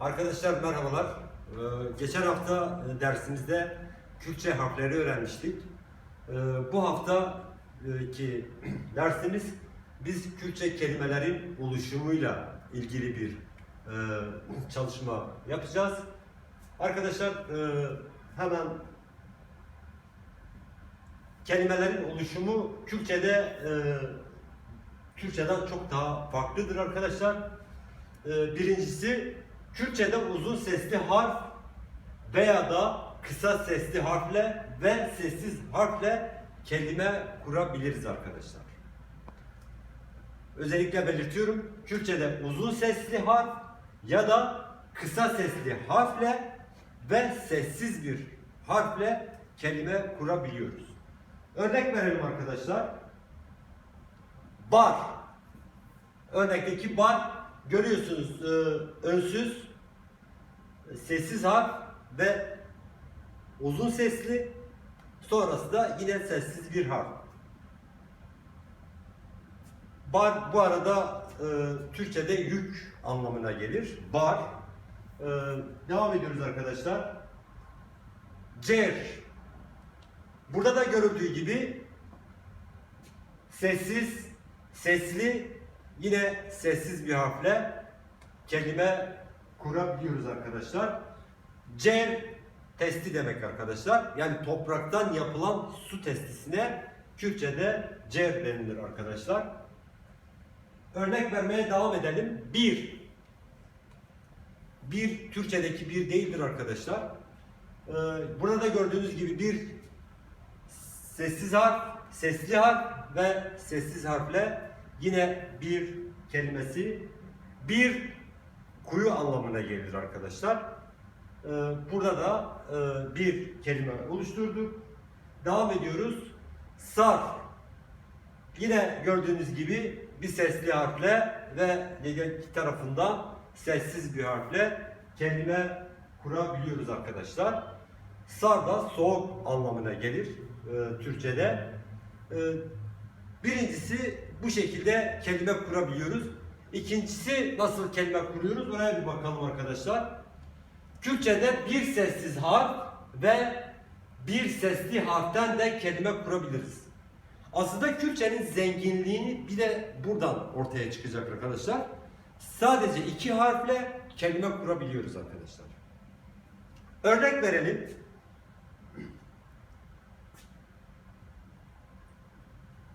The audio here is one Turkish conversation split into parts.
Arkadaşlar merhabalar. Ee, geçen hafta e, dersimizde Kürtçe harfleri öğrenmiştik. Ee, bu hafta e, ki dersimiz biz Kürtçe kelimelerin oluşumuyla ilgili bir e, çalışma yapacağız. Arkadaşlar hemen kelimelerin oluşumu Kürtçe'de Türkçeden çok daha farklıdır arkadaşlar. Birincisi Kürtçe'de uzun sesli harf veya da kısa sesli harfle ve sessiz harfle kelime kurabiliriz arkadaşlar. Özellikle belirtiyorum. Kürtçe'de uzun sesli harf ya da kısa sesli harfle ve sessiz bir harfle kelime kurabiliyoruz. Örnek verelim arkadaşlar. Bar. Örnekteki bar görüyorsunuz e, önsüz, sessiz harf ve uzun sesli. Sonrası da yine sessiz bir harf. Bar bu arada e, Türkçe'de yük anlamına gelir. Bar. E, devam ediyoruz arkadaşlar. Cer. Burada da görüldüğü gibi sessiz, sesli, yine sessiz bir harfle kelime kurabiliyoruz arkadaşlar. Cer testi demek arkadaşlar. Yani topraktan yapılan su testisine Kürtçe'de cer denilir arkadaşlar. Örnek vermeye devam edelim. Bir. Bir Türkçedeki bir değildir arkadaşlar. Ee, burada gördüğünüz gibi bir sessiz harf, sesli harf ve sessiz harfle yine bir kelimesi bir kuyu anlamına gelir arkadaşlar. Ee, burada da e, bir kelime oluşturduk. Devam ediyoruz. Sar. Yine gördüğünüz gibi bir sesli harfle ve iki tarafından sessiz bir harfle kelime kurabiliyoruz arkadaşlar. Sar da soğuk anlamına gelir e, Türkçe'de. E, birincisi bu şekilde kelime kurabiliyoruz. İkincisi nasıl kelime kuruyoruz oraya bir bakalım arkadaşlar. Kürtçe'de bir sessiz harf ve bir sesli harften de kelime kurabiliriz. Aslında Kürtçenin zenginliğini bir de buradan ortaya çıkacak arkadaşlar. Sadece iki harfle kelime kurabiliyoruz arkadaşlar. Örnek verelim.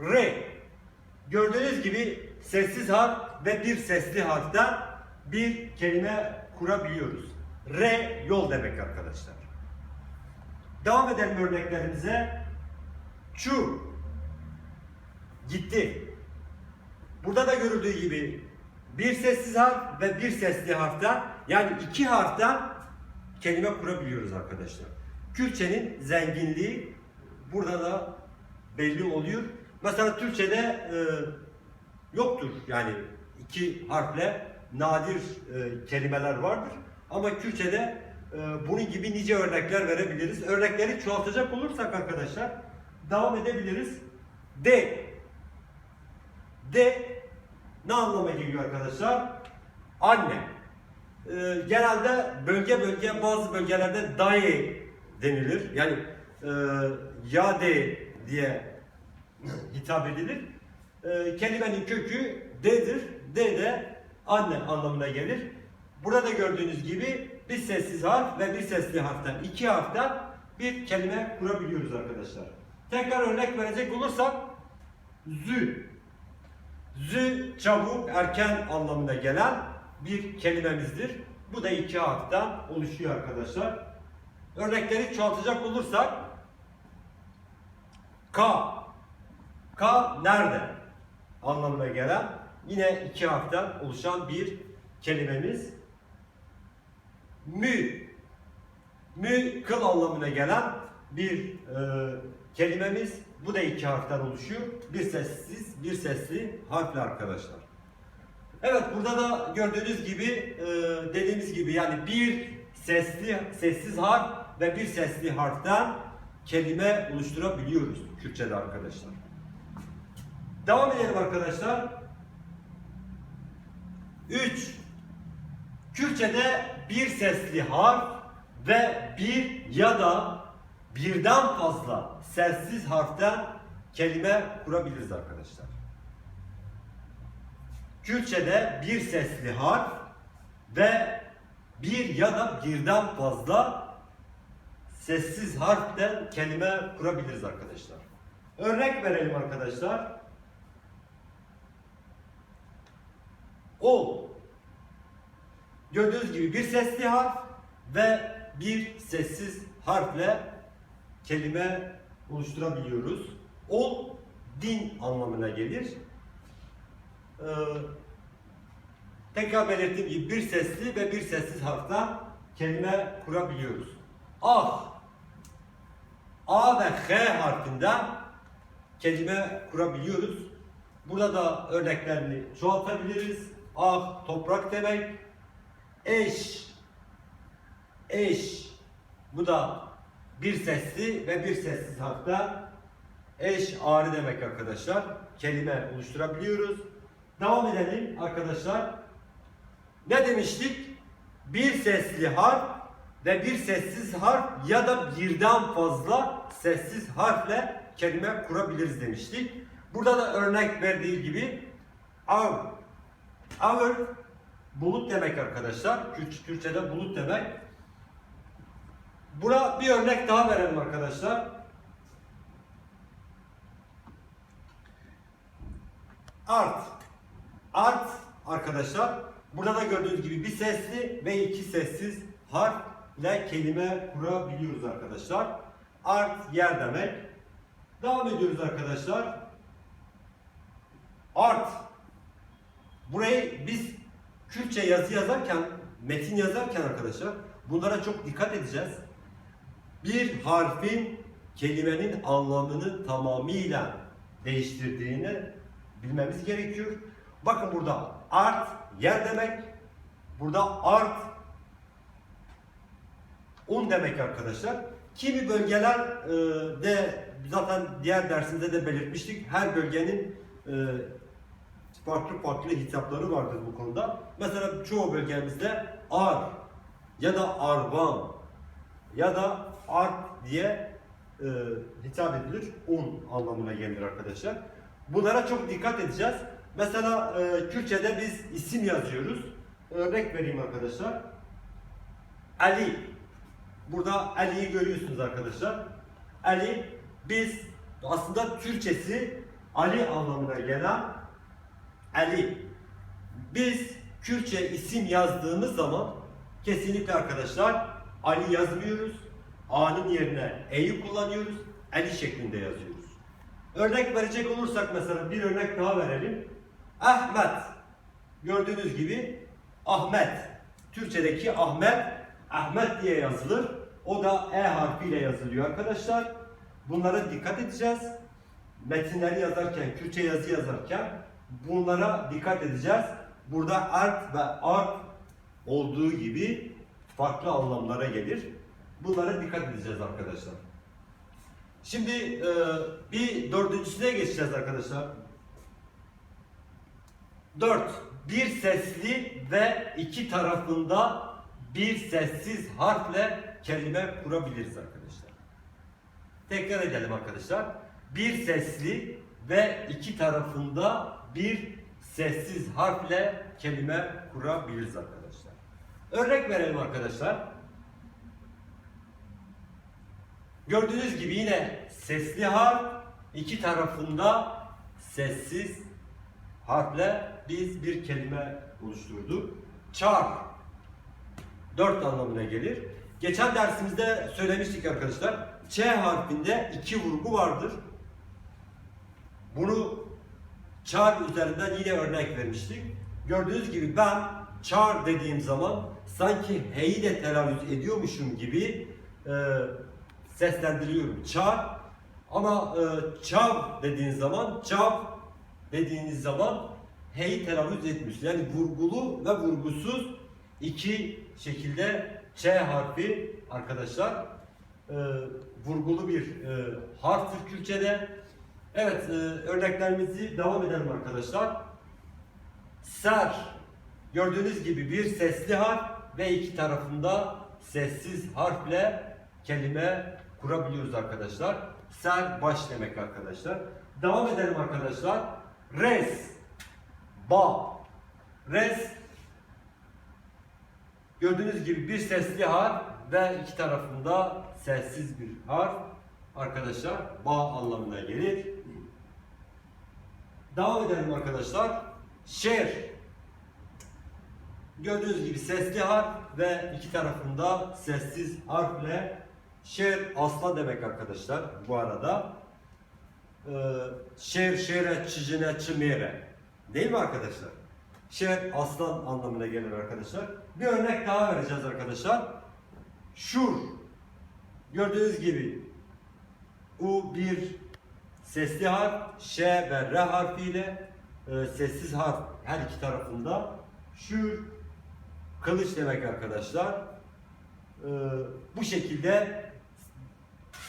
R. Gördüğünüz gibi sessiz harf ve bir sesli harften bir kelime kurabiliyoruz. R yol demek arkadaşlar. Devam edelim örneklerimize. Çu gitti. Burada da görüldüğü gibi bir sessiz harf ve bir sesli harften yani iki harften kelime kurabiliyoruz arkadaşlar. Kürtçenin zenginliği burada da belli oluyor. Mesela Türkçe'de e, yoktur yani iki harfle nadir e, kelimeler vardır. Ama Kürtçe'de e, bunun gibi nice örnekler verebiliriz. Örnekleri çoğaltacak olursak arkadaşlar devam edebiliriz. D. D ne anlama geliyor arkadaşlar? Anne. E, genelde bölge bölge bazı bölgelerde daye denilir. Yani e, ya de diye hitap edilir. E, kelimenin kökü D'dir. D de anne anlamına gelir. Burada gördüğünüz gibi bir sessiz harf ve bir sesli harften, iki harften bir kelime kurabiliyoruz arkadaşlar. Tekrar örnek verecek olursak zü. Zü çabuk, erken anlamına gelen bir kelimemizdir. Bu da iki harften oluşuyor arkadaşlar. Örnekleri çoğaltacak olursak K K nerede? anlamına gelen yine iki harften oluşan bir kelimemiz. Mü Mü kıl anlamına gelen bir e, kelimemiz. Bu da iki harften oluşuyor. Bir sessiz, bir sesli harfle arkadaşlar. Evet burada da gördüğünüz gibi e, dediğimiz gibi yani bir sesli sessiz harf ve bir sesli harften kelime oluşturabiliyoruz Kürtçe'de arkadaşlar. Devam edelim arkadaşlar. 3. Kürt Kürtçe'de bir sesli harf ve bir ya da birden fazla sessiz harften kelime kurabiliriz arkadaşlar. Kürtçe'de bir sesli harf ve bir ya da birden fazla sessiz harften kelime kurabiliriz arkadaşlar. Örnek verelim arkadaşlar. O gördüğünüz gibi bir sesli harf ve bir sessiz harfle kelime oluşturabiliyoruz. Ol din anlamına gelir. Ee, tekrar belirttiğim gibi bir sesli ve bir sessiz harften kelime kurabiliyoruz. Ah A ve H harfinden kelime kurabiliyoruz. Burada da örneklerini çoğaltabiliriz. Ah toprak demek. Eş eş bu da bir sesli ve bir sessiz harften eş ağrı demek arkadaşlar. Kelime oluşturabiliyoruz. Devam edelim arkadaşlar. Ne demiştik? Bir sesli harf ve bir sessiz harf ya da birden fazla sessiz harfle kelime kurabiliriz demiştik. Burada da örnek verdiği gibi av, our bulut demek arkadaşlar. Kürt- Türkçe'de bulut demek. Buna bir örnek daha verelim arkadaşlar. Art. Art arkadaşlar. Burada da gördüğünüz gibi bir sesli ve iki sessiz harfle kelime kurabiliyoruz arkadaşlar. Art yer demek. Devam ediyoruz arkadaşlar. Art. Burayı biz Kürtçe yazı yazarken, metin yazarken arkadaşlar bunlara çok dikkat edeceğiz. Bir harfin kelimenin anlamını tamamıyla değiştirdiğini bilmemiz gerekiyor. Bakın burada art yer demek. Burada art un demek arkadaşlar. Kimi bölgeler e, de zaten diğer dersinde de belirtmiştik. Her bölgenin e, farklı farklı hitapları vardır bu konuda. Mesela çoğu bölgemizde ar ya da arvan ya da art diye e, hitap edilir. Un anlamına gelir arkadaşlar. Bunlara çok dikkat edeceğiz. Mesela e, Kürtçe'de biz isim yazıyoruz. Örnek vereyim arkadaşlar. Ali. Burada Ali'yi görüyorsunuz arkadaşlar. Ali biz aslında Türkçesi Ali anlamına gelen Ali. Biz Kürtçe isim yazdığımız zaman kesinlikle arkadaşlar Ali yazmıyoruz. A'nın yerine E'yi kullanıyoruz. Ali şeklinde yazıyoruz. Örnek verecek olursak mesela bir örnek daha verelim. Ahmet. Gördüğünüz gibi Ahmet. Türkçedeki Ahmet, Ahmet diye yazılır. O da E harfiyle yazılıyor arkadaşlar. Bunlara dikkat edeceğiz. Metinleri yazarken, Kürtçe yazı yazarken bunlara dikkat edeceğiz. Burada art ve art olduğu gibi farklı anlamlara gelir. Bunlara dikkat edeceğiz arkadaşlar. Şimdi e, bir dördüncüsüne geçeceğiz arkadaşlar. Dört. Bir sesli ve iki tarafında bir sessiz harfle kelime kurabiliriz arkadaşlar. Tekrar edelim arkadaşlar. Bir sesli ve iki tarafında bir sessiz harfle kelime kurabiliriz arkadaşlar. Örnek verelim arkadaşlar. Gördüğünüz gibi yine sesli harf iki tarafında sessiz harfle biz bir kelime oluşturduk. Çar dört anlamına gelir. Geçen dersimizde söylemiştik arkadaşlar. Ç harfinde iki vurgu vardır. Bunu çar üzerinden yine örnek vermiştik. Gördüğünüz gibi ben çar dediğim zaman sanki heyi de telaffuz ediyormuşum gibi e, seslendiriyorum. Çar ama e, çav dediğiniz zaman çav dediğiniz zaman heyi telaffuz etmiş. Yani vurgulu ve vurgusuz iki şekilde Ç harfi arkadaşlar e, vurgulu bir e, harftir Kürtçe'de. Evet e, örneklerimizi devam edelim arkadaşlar. Ser gördüğünüz gibi bir sesli harf ve iki tarafında sessiz harfle kelime kurabiliyoruz arkadaşlar. Ser baş demek arkadaşlar. Devam edelim arkadaşlar. Res, ba, res Gördüğünüz gibi bir sesli harf ve iki tarafında sessiz bir harf arkadaşlar ba anlamına gelir. Devam edelim arkadaşlar. Şer. Gördüğünüz gibi sesli harf ve iki tarafında sessiz harfle şer aslan demek arkadaşlar bu arada. Ee, şer şere çizine çimere. Değil mi arkadaşlar? Şer aslan anlamına gelir arkadaşlar. Bir örnek daha vereceğiz arkadaşlar. Şur. Gördüğünüz gibi U bir sesli harf, Ş ve R harfiyle e, sessiz harf her iki tarafında. Şur kılıç demek arkadaşlar. E, bu şekilde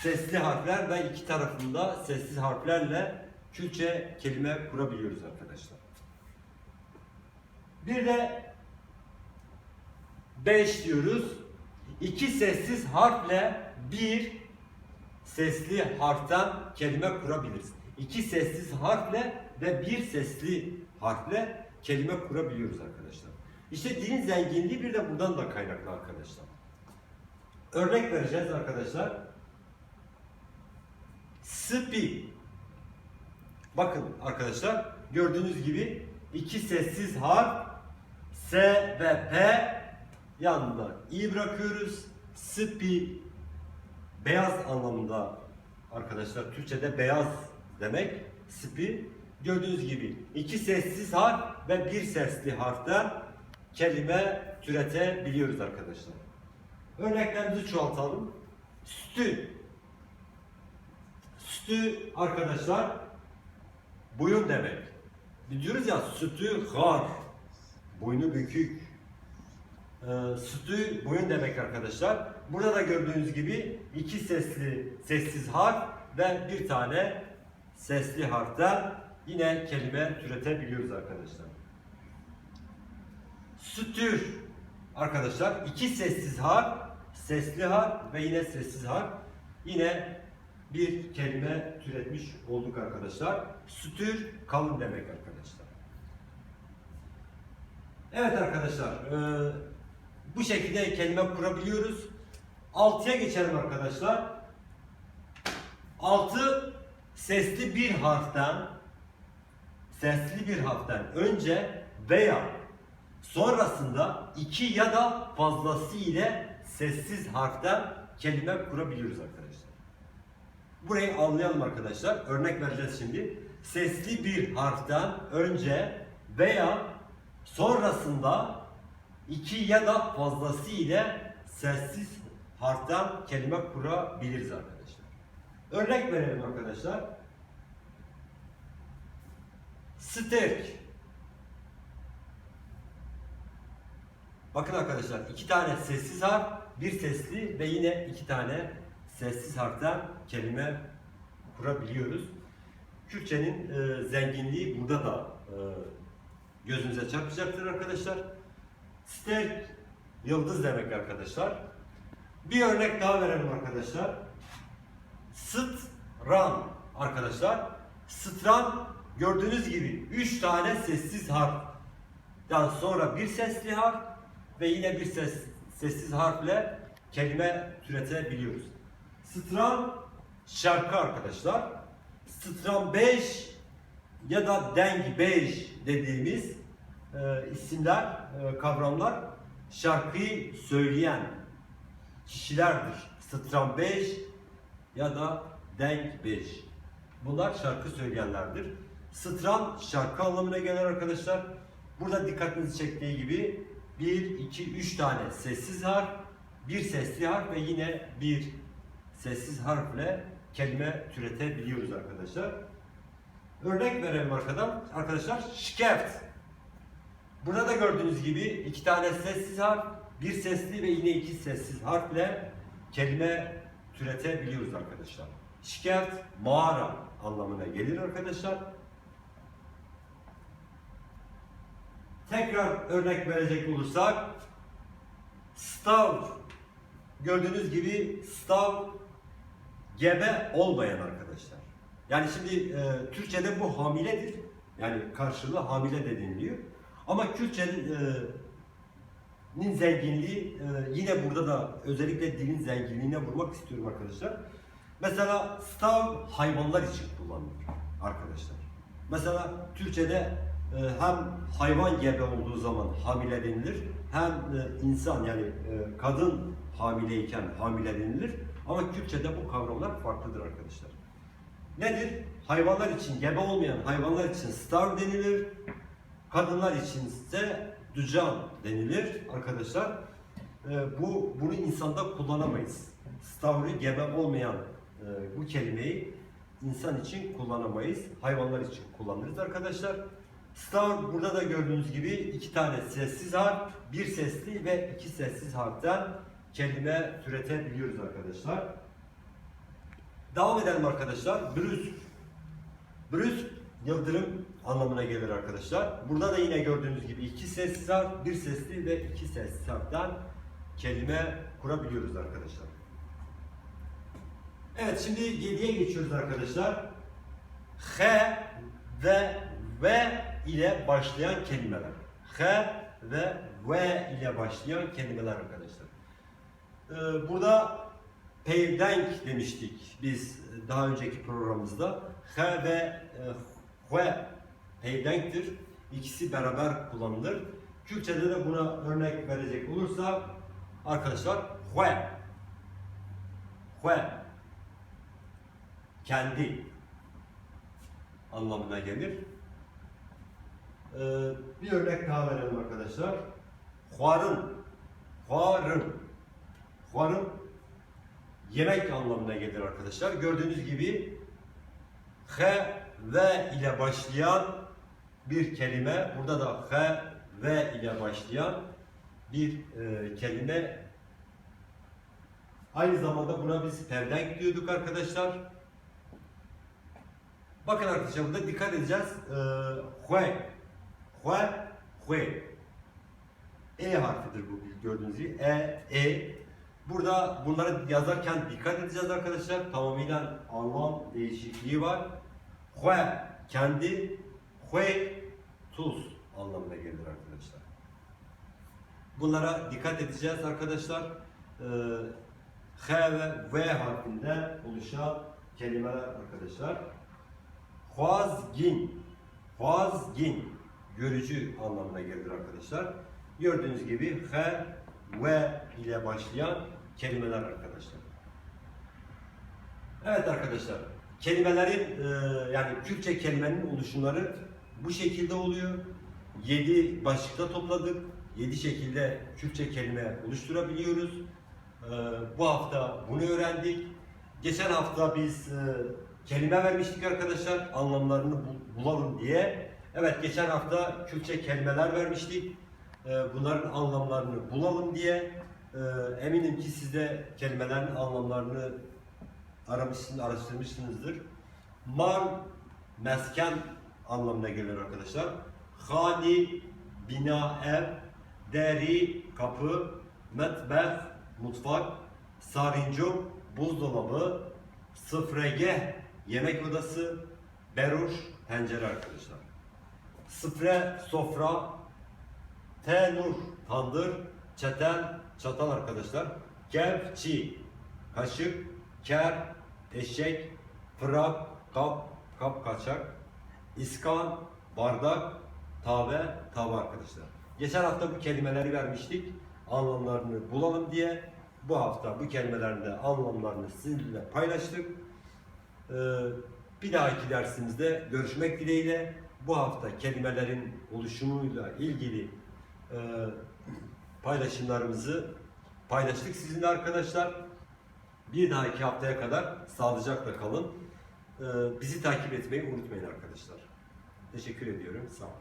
sesli harfler ve iki tarafında sessiz harflerle Kürtçe kelime kurabiliyoruz arkadaşlar. Bir de 5 diyoruz. İki sessiz harfle bir sesli harften kelime kurabiliriz. İki sessiz harfle ve bir sesli harfle kelime kurabiliyoruz arkadaşlar. İşte dilin zenginliği bir de buradan da kaynaklı arkadaşlar. Örnek vereceğiz arkadaşlar. Spi. Bakın arkadaşlar gördüğünüz gibi iki sessiz harf S ve P yanında i bırakıyoruz. Spi beyaz anlamında arkadaşlar Türkçe'de beyaz demek. Spi gördüğünüz gibi iki sessiz harf ve bir sesli harften kelime türetebiliyoruz arkadaşlar. Örneklerimizi çoğaltalım. Stü. Stü arkadaşlar boyun demek. Biz diyoruz ya sütü har. Boynu bükük. Ee, sütü boyun demek arkadaşlar. Burada da gördüğünüz gibi iki sesli sessiz harf ve bir tane sesli harften yine kelime türetebiliyoruz arkadaşlar. Sütür arkadaşlar iki sessiz harf, sesli harf ve yine sessiz harf. Yine bir kelime türetmiş olduk arkadaşlar. Sütür kalın demek arkadaşlar. Evet arkadaşlar, e, bu şekilde kelime kurabiliyoruz. Altıya geçelim arkadaşlar. Altı sesli bir harften sesli bir harften önce veya sonrasında iki ya da fazlası ile sessiz harften kelime kurabiliyoruz arkadaşlar. Burayı anlayalım arkadaşlar. Örnek vereceğiz şimdi. Sesli bir harften önce veya sonrasında iki ya da fazlası ile sessiz harften kelime kurabiliriz arkadaşlar. Örnek verelim arkadaşlar. Sterk. Bakın arkadaşlar iki tane sessiz harf, bir sesli ve yine iki tane sessiz harften kelime kurabiliyoruz. Kürtçenin e, zenginliği burada da e, gözünüze çarpacaktır arkadaşlar. Sterk yıldız demek arkadaşlar. Bir örnek daha verelim arkadaşlar. Stran arkadaşlar. Stran gördüğünüz gibi 3 tane sessiz harften sonra bir sesli harf ve yine bir ses, sessiz harfle kelime türetebiliyoruz. Stran şarkı arkadaşlar. Stran 5 ya da Deng 5 dediğimiz e, isimler, e, kavramlar şarkıyı söyleyen kişilerdir. Stran 5 ya da Denk 5. Bunlar şarkı söyleyenlerdir. Stran şarkı anlamına gelir arkadaşlar. Burada dikkatinizi çektiği gibi 1, 2, 3 tane sessiz harf, bir sesli harf ve yine bir sessiz harfle kelime türetebiliyoruz arkadaşlar. Örnek verelim arkadan. Arkadaşlar şikeft. Burada da gördüğünüz gibi iki tane sessiz harf, bir sesli ve yine iki sessiz harfle kelime türetebiliyoruz arkadaşlar. Şikayet mağara anlamına gelir arkadaşlar. Tekrar örnek verecek olursak Stav gördüğünüz gibi stav gebe olmayan arkadaşlar. Yani şimdi e, Türkçe'de bu hamiledir. Yani karşılığı hamile de deniliyor. Ama Kürtçenin e, zenginliği e, yine burada da özellikle dilin zenginliğine vurmak istiyorum arkadaşlar. Mesela stav hayvanlar için kullanılır arkadaşlar. Mesela Türkçe'de e, hem hayvan gebe olduğu zaman hamile denilir hem e, insan yani e, kadın hamileyken hamile denilir. Ama Kürtçe'de bu kavramlar farklıdır arkadaşlar. Nedir? Hayvanlar için gebe olmayan hayvanlar için stav denilir. Kadınlar için ise ducan denilir arkadaşlar. Ee, bu bunu insanda kullanamayız. Stavri gebe olmayan e, bu kelimeyi insan için kullanamayız. Hayvanlar için kullanırız arkadaşlar. Stav burada da gördüğünüz gibi iki tane sessiz harf, bir sesli ve iki sessiz harften kelime türetebiliyoruz arkadaşlar. Devam edelim arkadaşlar. Brüsk. Brüsk yıldırım anlamına gelir arkadaşlar. Burada da yine gördüğünüz gibi iki sessiz harf, bir sesli ve iki sessiz harften kelime kurabiliyoruz arkadaşlar. Evet şimdi 7'ye geçiyoruz arkadaşlar. H ve V ile başlayan kelimeler. H ve V ile başlayan kelimeler arkadaşlar. Ee, burada peydenk demiştik biz daha önceki programımızda. H ve e, H peydenktir. İkisi beraber kullanılır. Kürtçe'de de buna örnek verecek olursak arkadaşlar H H kendi anlamına gelir. Ee, bir örnek daha verelim arkadaşlar. Huarın, huarın, huarın yemek anlamına gelir arkadaşlar. Gördüğünüz gibi H ve ile başlayan bir kelime. Burada da H ve ile başlayan bir e, kelime. Aynı zamanda buna biz perdenk diyorduk arkadaşlar. Bakın arkadaşlar burada dikkat edeceğiz. Hue, hue, hue. E harfidir bu gördüğünüz gibi. E, E. Burada bunları yazarken dikkat edeceğiz arkadaşlar. Tamamıyla anlam değişikliği var. Hue, kendi. Hue, tuz anlamına gelir arkadaşlar. Bunlara dikkat edeceğiz arkadaşlar. Ee, H ve V harfinden oluşan kelimeler arkadaşlar. Huazgin. Huazgin. Görücü anlamına gelir arkadaşlar. Gördüğünüz gibi H ve ile başlayan kelimeler arkadaşlar. Evet arkadaşlar. Kelimelerin e, yani Kürtçe kelimenin oluşumları bu şekilde oluyor. 7 başlıkta topladık. 7 şekilde Kürtçe kelime oluşturabiliyoruz. E, bu hafta bunu öğrendik. Geçen hafta biz e, kelime vermiştik arkadaşlar anlamlarını bul- bulalım diye. Evet geçen hafta Kürtçe kelimeler vermiştik. E, bunların anlamlarını bulalım diye. E, eminim ki siz de kelimelerin anlamlarını aramışsınız, araştırmışsınızdır. Mal, mesken anlamına gelir arkadaşlar. Hani, bina, ev, deri, kapı, metbeh, mutfak, sarincum, buzdolabı, sıfrege, yemek odası, beruş, pencere arkadaşlar. Sıfre, sofra, tenur, tandır, çeten, çatal arkadaşlar. Kepçi, kaşık, ker, eşek, fırak, kap, kap kaçak, iskan, bardak, tave, tava arkadaşlar. Geçen hafta bu kelimeleri vermiştik. Anlamlarını bulalım diye. Bu hafta bu kelimelerin de anlamlarını sizinle paylaştık. Ee, bir dahaki dersimizde görüşmek dileğiyle. Bu hafta kelimelerin oluşumuyla ilgili e, paylaşımlarımızı paylaştık sizinle arkadaşlar. Bir dahaki haftaya kadar sağlıcakla kalın. Ee, bizi takip etmeyi unutmayın arkadaşlar. Teşekkür ediyorum. Sağ olun.